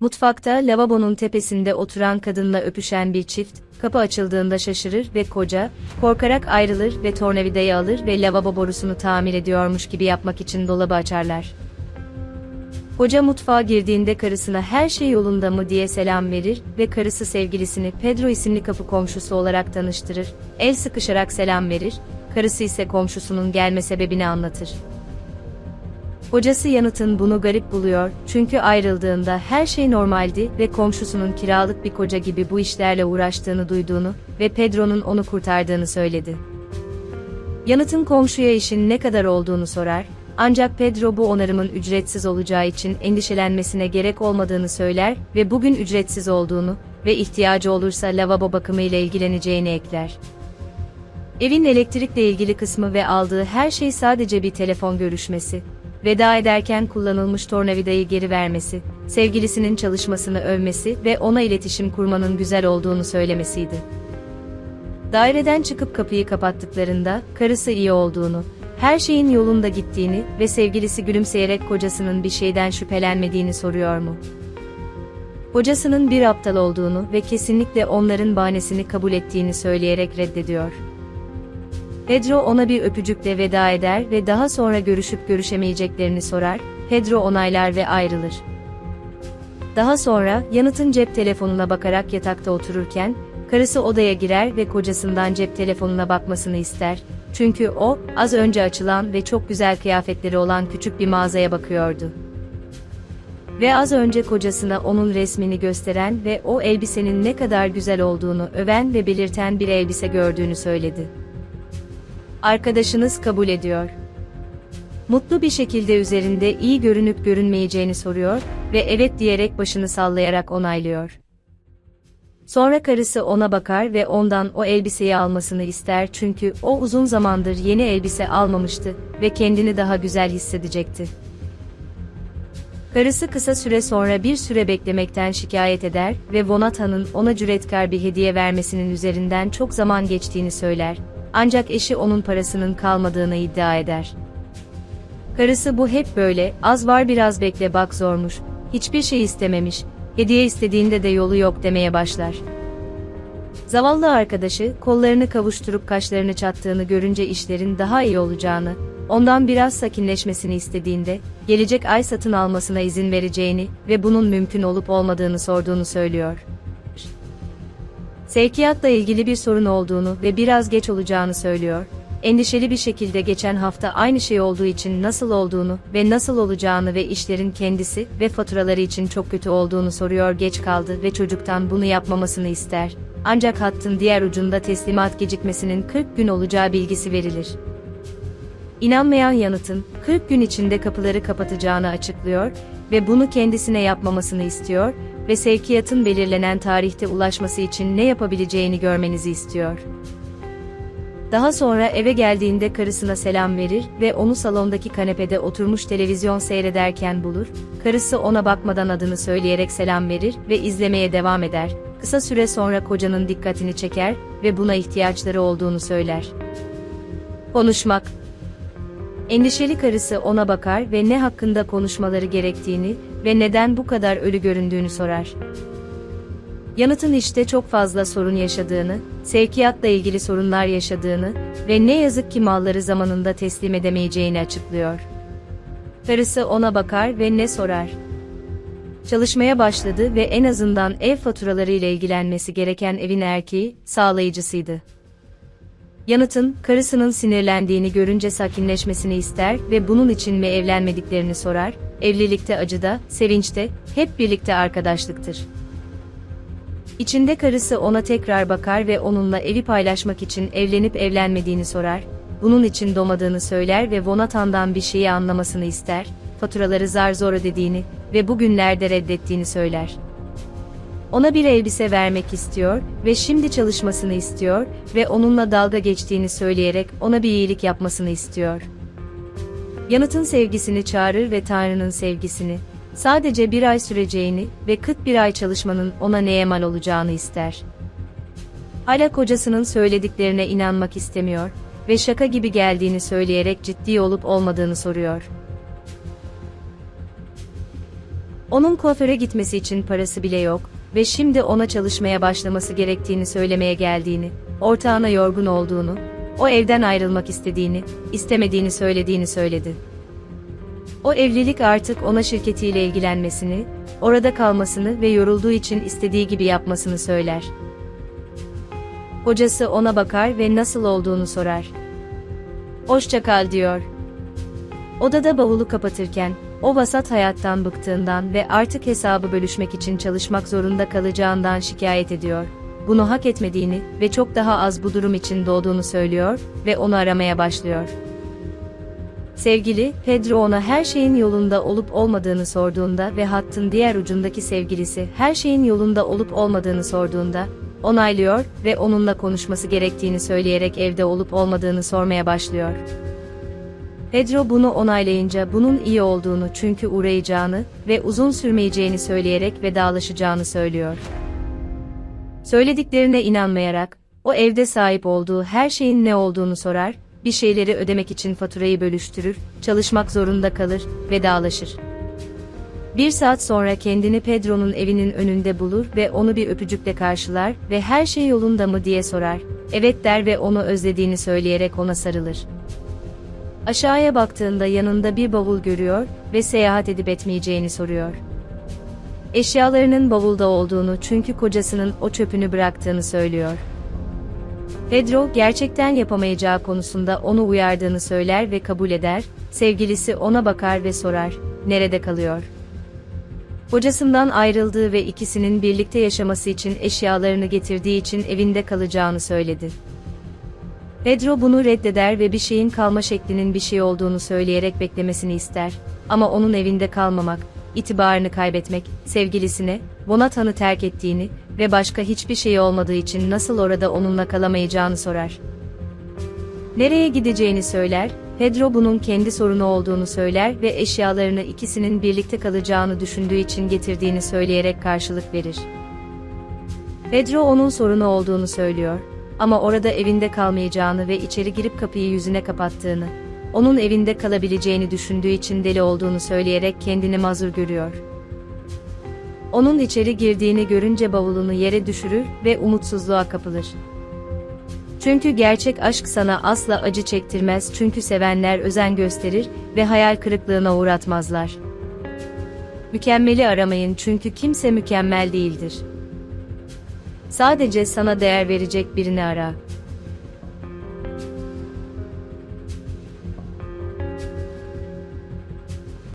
Mutfakta lavabonun tepesinde oturan kadınla öpüşen bir çift, kapı açıldığında şaşırır ve koca, korkarak ayrılır ve tornavidayı alır ve lavabo borusunu tamir ediyormuş gibi yapmak için dolabı açarlar. Koca mutfağa girdiğinde karısına her şey yolunda mı diye selam verir ve karısı sevgilisini Pedro isimli kapı komşusu olarak tanıştırır, el sıkışarak selam verir, karısı ise komşusunun gelme sebebini anlatır. Kocası yanıtın bunu garip buluyor çünkü ayrıldığında her şey normaldi ve komşusunun kiralık bir koca gibi bu işlerle uğraştığını duyduğunu ve Pedro'nun onu kurtardığını söyledi. Yanıtın komşuya işin ne kadar olduğunu sorar, ancak Pedro bu onarımın ücretsiz olacağı için endişelenmesine gerek olmadığını söyler ve bugün ücretsiz olduğunu ve ihtiyacı olursa lavabo bakımı ile ilgileneceğini ekler. Evin elektrikle ilgili kısmı ve aldığı her şey sadece bir telefon görüşmesi. Veda ederken kullanılmış tornavidayı geri vermesi, sevgilisinin çalışmasını övmesi ve ona iletişim kurmanın güzel olduğunu söylemesiydi. Daireden çıkıp kapıyı kapattıklarında karısı iyi olduğunu, her şeyin yolunda gittiğini ve sevgilisi gülümseyerek kocasının bir şeyden şüphelenmediğini soruyor mu? Kocasının bir aptal olduğunu ve kesinlikle onların bahanesini kabul ettiğini söyleyerek reddediyor. Pedro ona bir öpücükle veda eder ve daha sonra görüşüp görüşemeyeceklerini sorar, Pedro onaylar ve ayrılır. Daha sonra, yanıtın cep telefonuna bakarak yatakta otururken, karısı odaya girer ve kocasından cep telefonuna bakmasını ister, çünkü o, az önce açılan ve çok güzel kıyafetleri olan küçük bir mağazaya bakıyordu. Ve az önce kocasına onun resmini gösteren ve o elbisenin ne kadar güzel olduğunu öven ve belirten bir elbise gördüğünü söyledi. Arkadaşınız kabul ediyor. Mutlu bir şekilde üzerinde iyi görünüp görünmeyeceğini soruyor ve evet diyerek başını sallayarak onaylıyor. Sonra karısı ona bakar ve ondan o elbiseyi almasını ister çünkü o uzun zamandır yeni elbise almamıştı ve kendini daha güzel hissedecekti. Karısı kısa süre sonra bir süre beklemekten şikayet eder ve Vonata'nın ona cüretkar bir hediye vermesinin üzerinden çok zaman geçtiğini söyler. Ancak eşi onun parasının kalmadığını iddia eder. Karısı bu hep böyle, az var biraz bekle bak zormuş, hiçbir şey istememiş, hediye istediğinde de yolu yok demeye başlar. Zavallı arkadaşı, kollarını kavuşturup kaşlarını çattığını görünce işlerin daha iyi olacağını, ondan biraz sakinleşmesini istediğinde, gelecek ay satın almasına izin vereceğini ve bunun mümkün olup olmadığını sorduğunu söylüyor. Sevkiyatla ilgili bir sorun olduğunu ve biraz geç olacağını söylüyor. Endişeli bir şekilde geçen hafta aynı şey olduğu için nasıl olduğunu ve nasıl olacağını ve işlerin kendisi ve faturaları için çok kötü olduğunu soruyor geç kaldı ve çocuktan bunu yapmamasını ister. Ancak hattın diğer ucunda teslimat gecikmesinin 40 gün olacağı bilgisi verilir. İnanmayan yanıtın 40 gün içinde kapıları kapatacağını açıklıyor ve bunu kendisine yapmamasını istiyor ve sevkiyatın belirlenen tarihte ulaşması için ne yapabileceğini görmenizi istiyor. Daha sonra eve geldiğinde karısına selam verir ve onu salondaki kanepede oturmuş televizyon seyrederken bulur. Karısı ona bakmadan adını söyleyerek selam verir ve izlemeye devam eder. Kısa süre sonra kocanın dikkatini çeker ve buna ihtiyaçları olduğunu söyler. Konuşmak Endişeli karısı ona bakar ve ne hakkında konuşmaları gerektiğini ve neden bu kadar ölü göründüğünü sorar. Yanıtın işte çok fazla sorun yaşadığını, sevkiyatla ilgili sorunlar yaşadığını ve ne yazık ki malları zamanında teslim edemeyeceğini açıklıyor. Karısı ona bakar ve ne sorar? Çalışmaya başladı ve en azından ev faturaları ile ilgilenmesi gereken evin erkeği, sağlayıcısıydı. Yanıtın, karısının sinirlendiğini görünce sakinleşmesini ister ve bunun için mi evlenmediklerini sorar, evlilikte acıda, sevinçte, hep birlikte arkadaşlıktır. İçinde karısı ona tekrar bakar ve onunla evi paylaşmak için evlenip evlenmediğini sorar, bunun için domadığını söyler ve Vonatan'dan bir şeyi anlamasını ister, faturaları zar zor ödediğini ve bugünlerde reddettiğini söyler. Ona bir elbise vermek istiyor ve şimdi çalışmasını istiyor ve onunla dalga geçtiğini söyleyerek ona bir iyilik yapmasını istiyor. Yanıtın sevgisini çağırır ve Tanrı'nın sevgisini, sadece bir ay süreceğini ve kıt bir ay çalışmanın ona neye mal olacağını ister. Hala kocasının söylediklerine inanmak istemiyor ve şaka gibi geldiğini söyleyerek ciddi olup olmadığını soruyor. Onun kuaföre gitmesi için parası bile yok ve şimdi ona çalışmaya başlaması gerektiğini söylemeye geldiğini, ortağına yorgun olduğunu, o evden ayrılmak istediğini, istemediğini söylediğini söyledi. O evlilik artık ona şirketiyle ilgilenmesini, orada kalmasını ve yorulduğu için istediği gibi yapmasını söyler. Kocası ona bakar ve nasıl olduğunu sorar. Hoşça kal diyor. Odada bavulu kapatırken, o vasat hayattan bıktığından ve artık hesabı bölüşmek için çalışmak zorunda kalacağından şikayet ediyor. Bunu hak etmediğini ve çok daha az bu durum için doğduğunu söylüyor ve onu aramaya başlıyor. Sevgili, Pedro ona her şeyin yolunda olup olmadığını sorduğunda ve hattın diğer ucundaki sevgilisi her şeyin yolunda olup olmadığını sorduğunda, onaylıyor ve onunla konuşması gerektiğini söyleyerek evde olup olmadığını sormaya başlıyor. Pedro bunu onaylayınca bunun iyi olduğunu çünkü uğrayacağını ve uzun sürmeyeceğini söyleyerek vedalaşacağını söylüyor. Söylediklerine inanmayarak, o evde sahip olduğu her şeyin ne olduğunu sorar, bir şeyleri ödemek için faturayı bölüştürür, çalışmak zorunda kalır, vedalaşır. Bir saat sonra kendini Pedro'nun evinin önünde bulur ve onu bir öpücükle karşılar ve her şey yolunda mı diye sorar. Evet der ve onu özlediğini söyleyerek ona sarılır. Aşağıya baktığında yanında bir bavul görüyor ve seyahat edip etmeyeceğini soruyor. Eşyalarının bavulda olduğunu çünkü kocasının o çöpünü bıraktığını söylüyor. Pedro gerçekten yapamayacağı konusunda onu uyardığını söyler ve kabul eder, sevgilisi ona bakar ve sorar, nerede kalıyor? Kocasından ayrıldığı ve ikisinin birlikte yaşaması için eşyalarını getirdiği için evinde kalacağını söyledi. Pedro bunu reddeder ve bir şeyin kalma şeklinin bir şey olduğunu söyleyerek beklemesini ister. Ama onun evinde kalmamak, itibarını kaybetmek, sevgilisine, Bonatan'ı terk ettiğini ve başka hiçbir şey olmadığı için nasıl orada onunla kalamayacağını sorar. Nereye gideceğini söyler, Pedro bunun kendi sorunu olduğunu söyler ve eşyalarını ikisinin birlikte kalacağını düşündüğü için getirdiğini söyleyerek karşılık verir. Pedro onun sorunu olduğunu söylüyor ama orada evinde kalmayacağını ve içeri girip kapıyı yüzüne kapattığını, onun evinde kalabileceğini düşündüğü için deli olduğunu söyleyerek kendini mazur görüyor. Onun içeri girdiğini görünce bavulunu yere düşürür ve umutsuzluğa kapılır. Çünkü gerçek aşk sana asla acı çektirmez çünkü sevenler özen gösterir ve hayal kırıklığına uğratmazlar. Mükemmeli aramayın çünkü kimse mükemmel değildir. Sadece sana değer verecek birini ara.